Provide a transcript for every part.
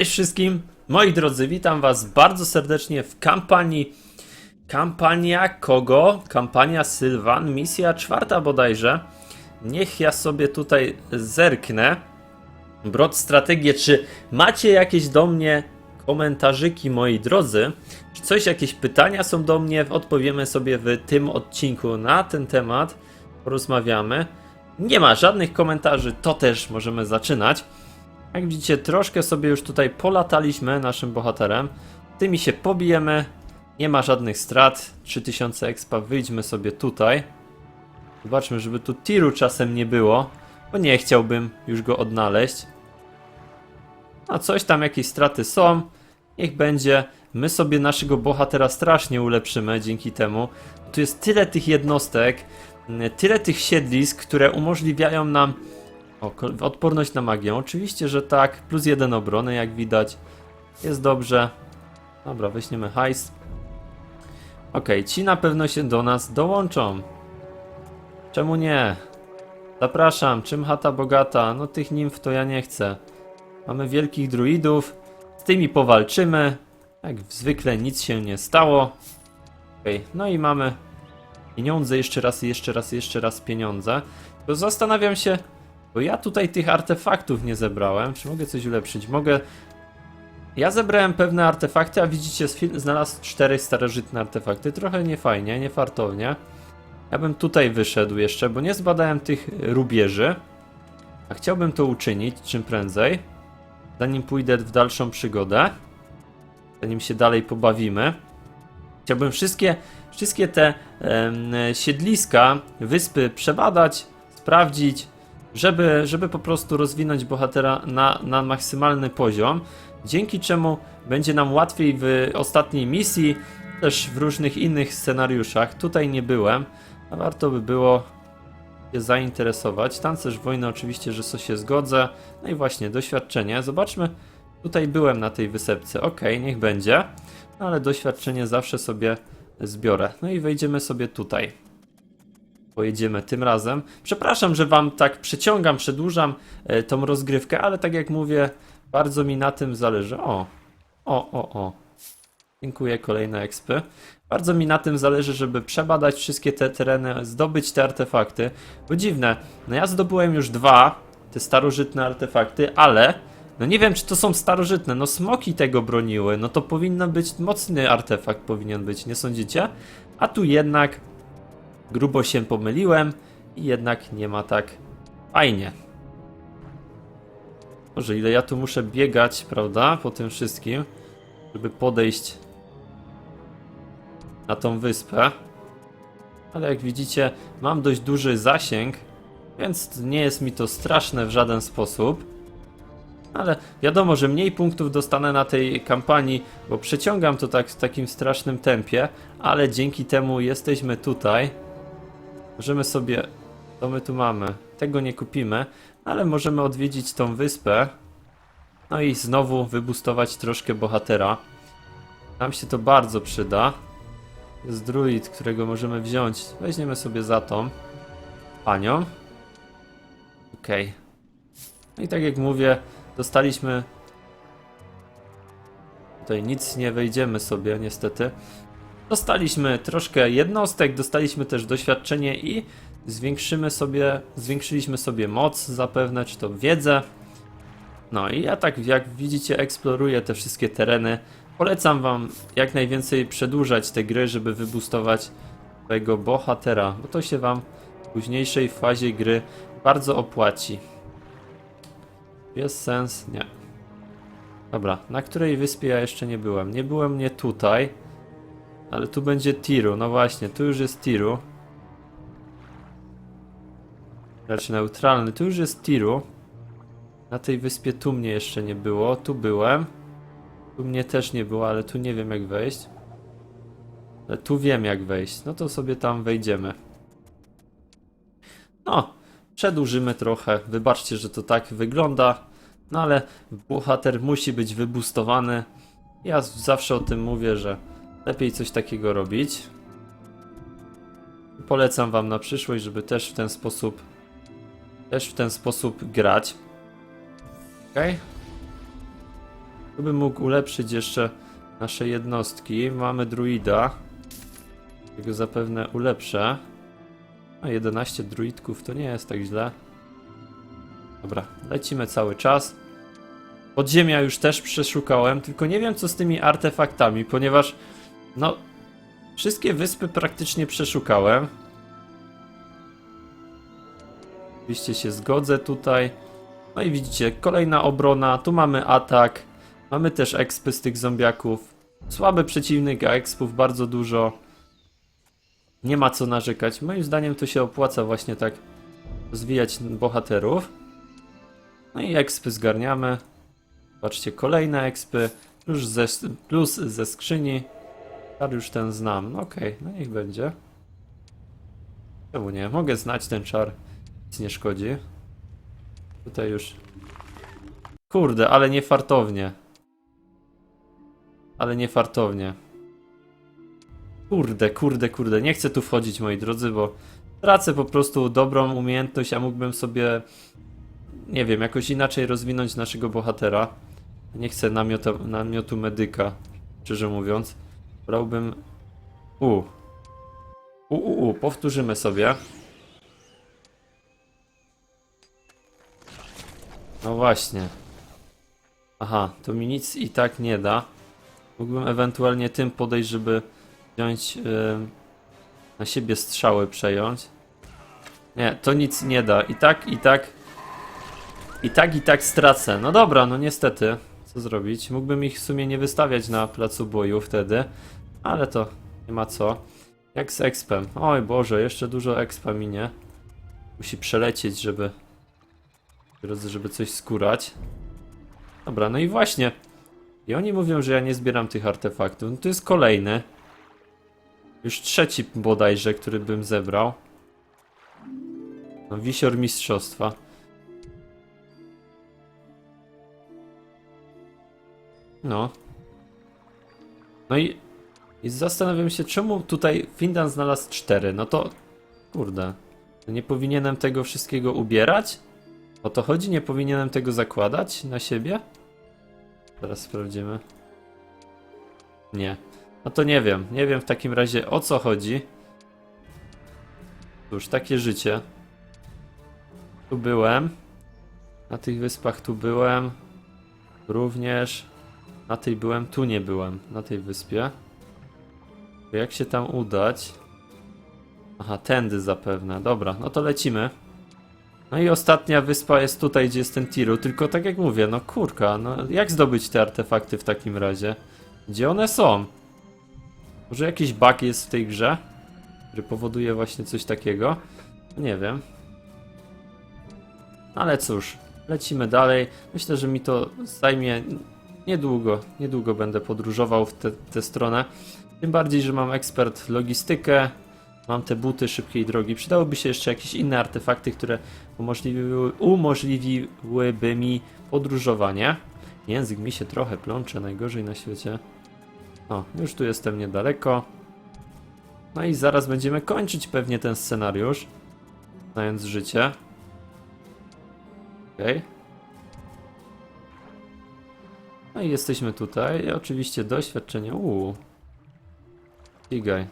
Cześć wszystkim, moi drodzy, witam was bardzo serdecznie w kampanii Kampania kogo? Kampania Sylwan, misja czwarta bodajże. Niech ja sobie tutaj zerknę. Brod strategię, czy macie jakieś do mnie komentarzyki, moi drodzy? Czy coś, jakieś pytania są do mnie? Odpowiemy sobie w tym odcinku na ten temat. Porozmawiamy. Nie ma żadnych komentarzy, to też możemy zaczynać. Jak widzicie, troszkę sobie już tutaj polataliśmy naszym bohaterem. Tymi się pobijemy. Nie ma żadnych strat. 3000 expa, wyjdźmy sobie tutaj. Zobaczmy, żeby tu tiru czasem nie było, bo nie chciałbym już go odnaleźć. A coś tam, jakieś straty są. Niech będzie. My sobie naszego bohatera strasznie ulepszymy dzięki temu. Tu jest tyle tych jednostek, tyle tych siedlisk, które umożliwiają nam o, odporność na magię. Oczywiście, że tak. Plus jeden obrony, jak widać. Jest dobrze. Dobra, weźmiemy hajs. Okej, ci na pewno się do nas dołączą. Czemu nie? Zapraszam, czym chata bogata? No tych nimf to ja nie chcę. Mamy wielkich druidów. Z tymi powalczymy. Jak zwykle nic się nie stało. Okej, no i mamy pieniądze, jeszcze raz, jeszcze raz, jeszcze raz pieniądze. To zastanawiam się, bo ja tutaj tych artefaktów nie zebrałem. Czy mogę coś ulepszyć? Mogę. Ja zebrałem pewne artefakty, a widzicie, znalazł cztery starożytne artefakty. Trochę niefajnie, niefartownie. Ja bym tutaj wyszedł jeszcze, bo nie zbadałem tych rubieży. A chciałbym to uczynić czym prędzej. Zanim pójdę w dalszą przygodę. Zanim się dalej pobawimy. Chciałbym wszystkie, wszystkie te siedliska, wyspy przebadać, sprawdzić, żeby, żeby po prostu rozwinąć bohatera na, na maksymalny poziom, dzięki czemu będzie nam łatwiej w ostatniej misji, też w różnych innych scenariuszach. Tutaj nie byłem, a warto by było się zainteresować. Tancerz wojny oczywiście, że so się zgodzę. No i właśnie, doświadczenie. Zobaczmy, tutaj byłem na tej wysepce. Ok, niech będzie, no ale doświadczenie zawsze sobie zbiorę. No i wejdziemy sobie tutaj pojedziemy tym razem. Przepraszam, że wam tak przeciągam, przedłużam e, tą rozgrywkę, ale tak jak mówię, bardzo mi na tym zależy. O, o, o, o. Dziękuję, kolejne expy. Bardzo mi na tym zależy, żeby przebadać wszystkie te tereny, zdobyć te artefakty. Bo dziwne, no ja zdobyłem już dwa, te starożytne artefakty, ale no nie wiem, czy to są starożytne. No smoki tego broniły, no to powinno być mocny artefakt, powinien być, nie sądzicie? A tu jednak grubo się pomyliłem i jednak nie ma tak fajnie. Może ile ja tu muszę biegać, prawda, po tym wszystkim, żeby podejść na tą wyspę. Ale jak widzicie, mam dość duży zasięg, więc nie jest mi to straszne w żaden sposób. Ale wiadomo, że mniej punktów dostanę na tej kampanii, bo przeciągam to tak w takim strasznym tempie, ale dzięki temu jesteśmy tutaj. Możemy sobie. Co my tu mamy? Tego nie kupimy, ale możemy odwiedzić tą wyspę. No i znowu wybustować troszkę bohatera. Nam się to bardzo przyda. Jest druid, którego możemy wziąć. Weźmiemy sobie za tą panią. Okej. No i tak jak mówię, dostaliśmy. Tutaj nic nie wejdziemy sobie, niestety. Dostaliśmy troszkę jednostek, dostaliśmy też doświadczenie i zwiększymy sobie, zwiększyliśmy sobie moc zapewne, czy to wiedzę. No i ja tak jak widzicie eksploruję te wszystkie tereny. Polecam wam jak najwięcej przedłużać te gry, żeby wybustować swojego bohatera, bo to się wam w późniejszej fazie gry bardzo opłaci. Jest sens? Nie. Dobra, na której wyspie ja jeszcze nie byłem? Nie byłem nie tutaj. Ale tu będzie tiru, no właśnie, tu już jest tiru. Raczej neutralny, tu już jest tiru. Na tej wyspie tu mnie jeszcze nie było, tu byłem. Tu mnie też nie było, ale tu nie wiem jak wejść. Ale tu wiem jak wejść, no to sobie tam wejdziemy. No, przedłużymy trochę, wybaczcie, że to tak wygląda. No ale bohater musi być wybustowany. Ja zawsze o tym mówię, że Lepiej coś takiego robić. Polecam wam na przyszłość, żeby też w ten sposób też w ten sposób grać. Ok? To bym mógł ulepszyć jeszcze nasze jednostki. Mamy druida. Jego zapewne ulepszę. A 11 druidków to nie jest tak źle. Dobra, lecimy cały czas. Podziemia już też przeszukałem, tylko nie wiem co z tymi artefaktami, ponieważ no wszystkie wyspy praktycznie przeszukałem. Oczywiście się zgodzę tutaj. No i widzicie, kolejna obrona, tu mamy atak, mamy też expy z tych zombiaków. Słaby przeciwnik, a expów bardzo dużo. Nie ma co narzekać. Moim zdaniem to się opłaca właśnie tak rozwijać bohaterów. No i expy zgarniamy. Patrzcie, kolejne expy. Plus ze, plus ze skrzyni. Czar już ten znam. No okej, no niech będzie. Czemu nie? Mogę znać ten czar. Nic nie szkodzi. Tutaj już. Kurde, ale nie fartownie. Ale nie fartownie. Kurde, kurde, kurde. Nie chcę tu wchodzić, moi drodzy, bo tracę po prostu dobrą umiejętność, a mógłbym sobie, nie wiem, jakoś inaczej rozwinąć naszego bohatera. Nie chcę namiota, namiotu medyka, szczerze mówiąc. Brałbym. U. U, u, u. Powtórzymy sobie. No właśnie. Aha, to mi nic i tak nie da. Mógłbym ewentualnie tym podejść, żeby wziąć ym, na siebie strzały przejąć. Nie, to nic nie da. I tak, i tak. I tak, i tak stracę. No dobra, no niestety. Co zrobić? Mógłbym ich w sumie nie wystawiać na placu boju wtedy. Ale to nie ma co. Jak z expem. Oj Boże, jeszcze dużo expa minie. Musi przelecieć, żeby żeby coś skórać. Dobra, no i właśnie. I oni mówią, że ja nie zbieram tych artefaktów. No to jest kolejny. Już trzeci bodajże, który bym zebrał. No, wisior mistrzostwa. No. No i, i zastanawiam się, czemu tutaj Findan znalazł cztery. No to, kurde. Nie powinienem tego wszystkiego ubierać? O to chodzi? Nie powinienem tego zakładać na siebie? Teraz sprawdzimy. Nie. No to nie wiem. Nie wiem w takim razie o co chodzi. Cóż, takie życie. Tu byłem. Na tych wyspach tu byłem. Również. Na tej byłem, tu nie byłem. Na tej wyspie. Jak się tam udać? Aha, tędy zapewne. Dobra, no to lecimy. No i ostatnia wyspa jest tutaj, gdzie jest ten Tiru, tylko tak jak mówię, no kurka, no jak zdobyć te artefakty w takim razie? Gdzie one są? Może jakiś bug jest w tej grze, który powoduje właśnie coś takiego? Nie wiem. Ale cóż, lecimy dalej. Myślę, że mi to zajmie niedługo, niedługo będę podróżował w tę stronę. Tym bardziej, że mam ekspert logistykę, Mam te buty szybkiej drogi. Przydałyby się jeszcze jakieś inne artefakty, które umożliwiły, umożliwiłyby mi podróżowanie. Język mi się trochę plącze, najgorzej na świecie. O, już tu jestem niedaleko. No i zaraz będziemy kończyć pewnie ten scenariusz. Znając życie. Okej. Okay. No i jesteśmy tutaj. Oczywiście doświadczenie. Uuu. Ścigaj.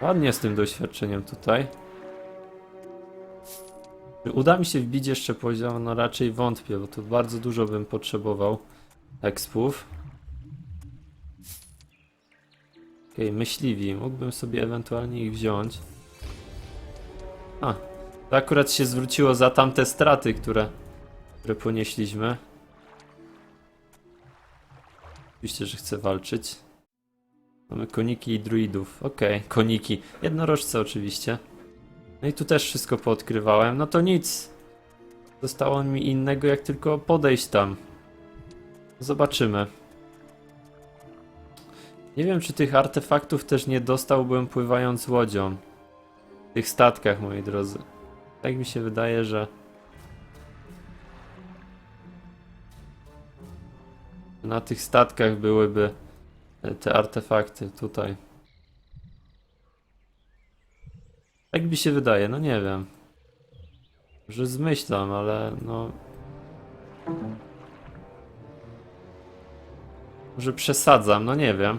Ładnie z tym doświadczeniem tutaj. Czy uda mi się wbić jeszcze poziom? No raczej wątpię, bo tu bardzo dużo bym potrzebował expów. Okej, okay, myśliwi. Mógłbym sobie ewentualnie ich wziąć. A, to akurat się zwróciło za tamte straty, które, które ponieśliśmy. Oczywiście, że chcę walczyć. Mamy koniki i druidów. Okej, okay. koniki. Jednorożce oczywiście. No i tu też wszystko poodkrywałem. No to nic. Zostało mi innego, jak tylko podejść tam. Zobaczymy. Nie wiem, czy tych artefaktów też nie dostałbym pływając łodzią. W tych statkach, moi drodzy. Tak mi się wydaje, że... Na tych statkach byłyby te artefakty tutaj. Tak mi się wydaje, no nie wiem. Że zmyślam, ale no... Może przesadzam, no nie wiem.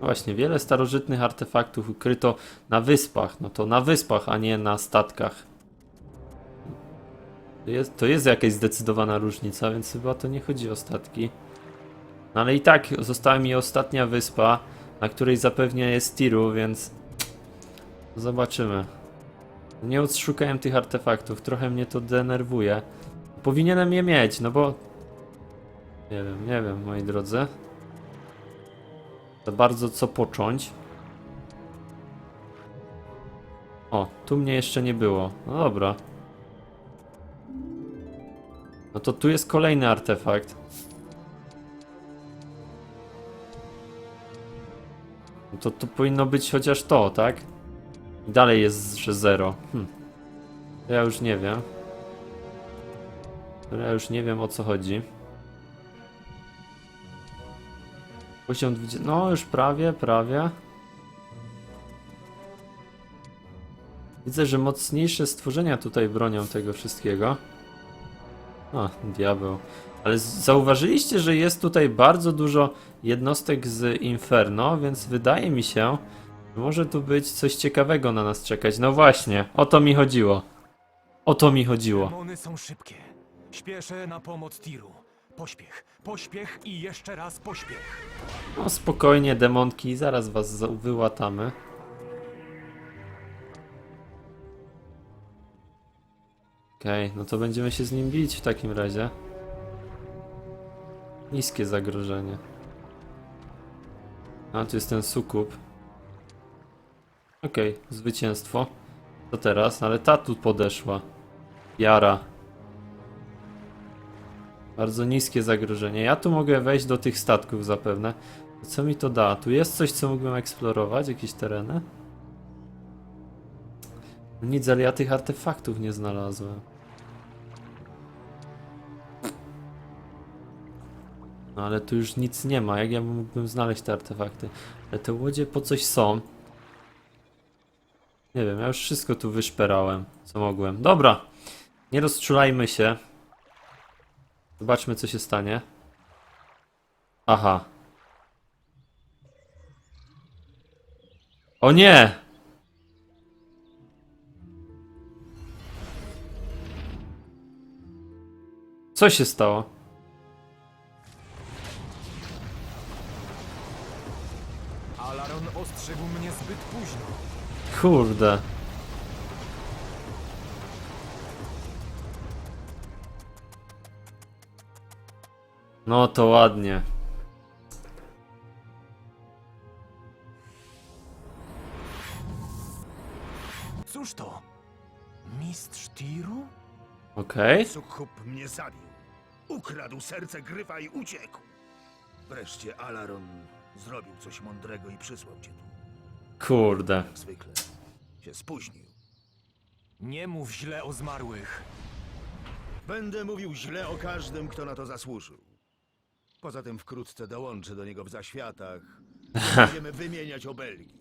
Właśnie, wiele starożytnych artefaktów ukryto na wyspach. No to na wyspach, a nie na statkach. To jest, to jest jakaś zdecydowana różnica, więc chyba to nie chodzi o statki. No ale i tak została mi ostatnia wyspa, na której zapewne jest tiru, więc zobaczymy. Nie odszukałem tych artefaktów, trochę mnie to denerwuje. Powinienem je mieć, no bo... Nie wiem, nie wiem, moi drodzy. Za bardzo co począć. O, tu mnie jeszcze nie było. No dobra. No to tu jest kolejny artefakt. No to tu powinno być chociaż to, tak? I dalej jest, że zero. Hm. Ja już nie wiem. Ja już nie wiem o co chodzi. Poziom 20. No, już prawie, prawie. Widzę, że mocniejsze stworzenia tutaj bronią tego wszystkiego. A, diabeł. Ale zauważyliście, że jest tutaj bardzo dużo jednostek z Inferno, więc wydaje mi się, że może tu być coś ciekawego na nas czekać. No właśnie, o to mi chodziło. O to mi chodziło. Demony są szybkie. Śpieszę na pomoc Tiru. Pośpiech, pośpiech i jeszcze raz pośpiech. No spokojnie, demonki, zaraz was za- wyłatamy. Okej, no to będziemy się z nim bić w takim razie. Niskie zagrożenie. A, tu jest ten sukub. Okej, zwycięstwo. To teraz, ale ta tu podeszła. Jara. Bardzo niskie zagrożenie. Ja tu mogę wejść do tych statków zapewne. Co mi to da? Tu jest coś, co mógłbym eksplorować? Jakieś tereny? Nic, ale ja tych artefaktów nie znalazłem. No ale tu już nic nie ma. Jak ja mógłbym znaleźć te artefakty? Ale te łodzie po coś są. Nie wiem, ja już wszystko tu wyszperałem, co mogłem. Dobra, nie rozczulajmy się. Zobaczmy, co się stanie. Aha. O nie! Co się stało? Alaron ostrzegł mnie zbyt późno. Kurde. No to ładnie. Cóż to? Mistrz Tiru? Okej. Sukkub mnie zabił. Ukradł serce gryfa i uciekł. Wreszcie Alaron zrobił coś mądrego i przysłał cię tu. Kurde. Jak zwykle. Się spóźnił. Nie mów źle o zmarłych. Będę mówił źle o każdym, kto na to zasłużył. Poza tym wkrótce dołączę do niego w zaświatach. Będziemy wymieniać obelgi.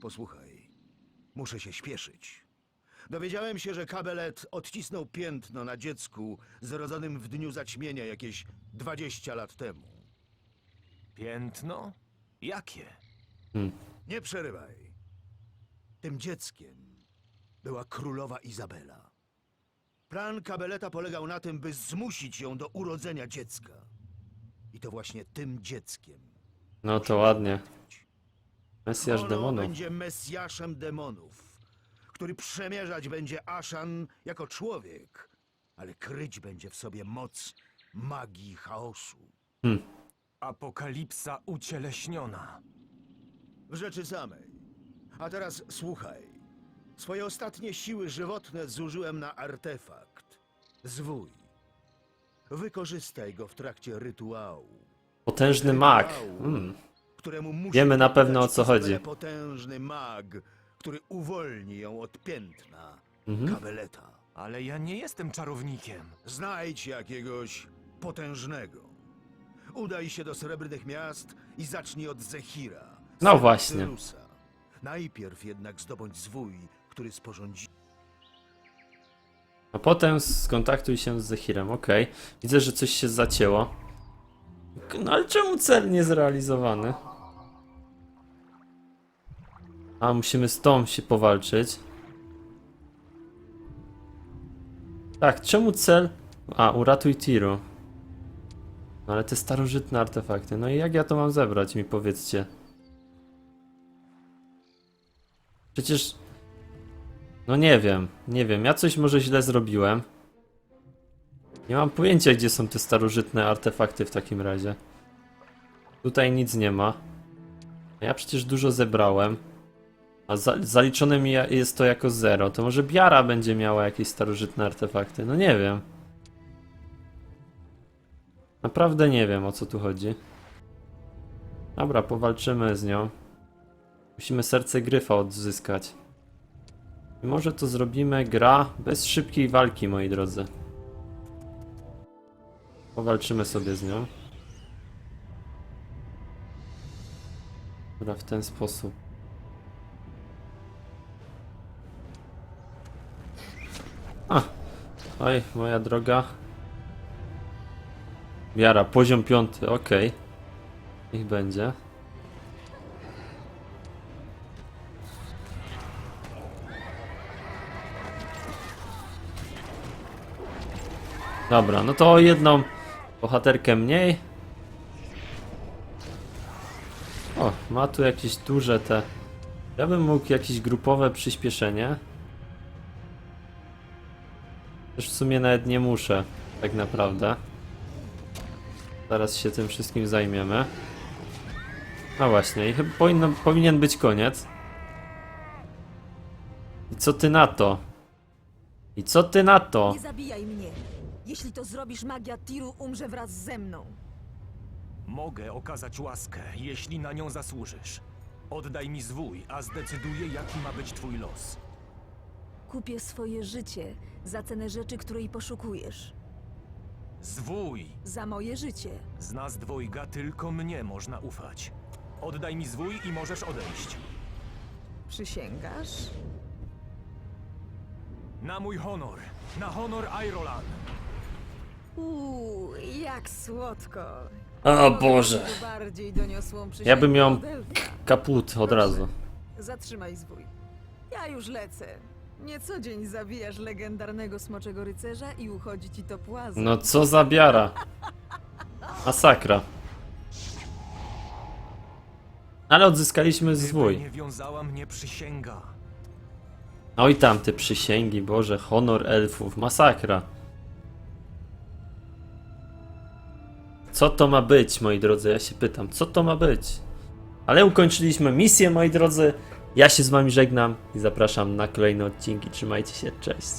Posłuchaj, muszę się śpieszyć. Dowiedziałem się, że kabelet odcisnął piętno na dziecku zrodzonym w dniu zaćmienia jakieś 20 lat temu. Piętno? Jakie? Nie przerywaj. Tym dzieckiem była królowa Izabela. Plan Kabeleta polegał na tym, by zmusić ją do urodzenia dziecka. I to właśnie tym dzieckiem. No to ładnie. Mesjasz ono demonów. będzie mesjaszem demonów, który przemierzać będzie Aszan jako człowiek, ale kryć będzie w sobie moc magii chaosu. Apokalipsa ucieleśniona. W rzeczy samej. A teraz słuchaj. Swoje ostatnie siły żywotne zużyłem na artefakt. Zwój. Wykorzystaj go w trakcie rytuału. Potężny mag. Mm. któremu musi Wiemy na pewno, o co chodzi. potężny mag, który uwolni ją od piętna Mhm. kabeleta. Ale ja nie jestem czarownikiem. Znajdź jakiegoś potężnego. Udaj się do srebrnych miast i zacznij od Zechira. No właśnie. Cyrusa. Najpierw jednak zdobądź zwój, który sporządzi. A potem skontaktuj się z Zehirem, okej. Widzę, że coś się zacięło. No ale czemu cel nie zrealizowany? A, musimy z tą się powalczyć. Tak, czemu cel... A, uratuj Tiru. No ale te starożytne artefakty, no i jak ja to mam zebrać, mi powiedzcie. Przecież... No nie wiem, nie wiem, ja coś może źle zrobiłem. Nie mam pojęcia, gdzie są te starożytne artefakty w takim razie. Tutaj nic nie ma. Ja przecież dużo zebrałem. A za, zaliczone mi jest to jako zero. To może Biara będzie miała jakieś starożytne artefakty. No nie wiem. Naprawdę nie wiem o co tu chodzi. Dobra, powalczymy z nią. Musimy serce gryfa odzyskać. Może to zrobimy gra bez szybkiej walki, moi drodzy. Powalczymy sobie z nią. Dobra, w ten sposób. A! Oj, moja droga. Wiara, poziom piąty, okej. Niech będzie. Dobra, no to jedną bohaterkę mniej. O, ma tu jakieś duże te. Ja bym mógł jakieś grupowe przyspieszenie. Też w sumie nawet nie muszę, tak naprawdę. Zaraz się tym wszystkim zajmiemy. No właśnie, i chyba powinno, powinien być koniec. I co ty na to? I co ty na to? Nie zabijaj mnie. Jeśli to zrobisz, magia Tiru umrze wraz ze mną. Mogę okazać łaskę, jeśli na nią zasłużysz. Oddaj mi zwój, a zdecyduję, jaki ma być twój los. Kupię swoje życie za cenę rzeczy, której poszukujesz. Zwój! Za moje życie. Z nas dwojga tylko mnie można ufać. Oddaj mi zwój i możesz odejść. Przysięgasz? Na mój honor! Na honor Irolan! Uuu, jak słodko. O Boże. Bardziej doniosłą Ja bym ją kaput od razu. Zatrzymaj zwój. Ja już lecę. Nie co dzień zabijasz legendarnego smoczego rycerza i uchodzi ci to płaza. No co za biara. Masakra. Ale odzyskaliśmy zwój. nie wiązała mnie przysięga. Oj tam te przysięgi, Boże, honor elfów, masakra. Co to ma być, moi drodzy? Ja się pytam, co to ma być? Ale ukończyliśmy misję, moi drodzy. Ja się z wami żegnam i zapraszam na kolejne odcinki. Trzymajcie się, cześć.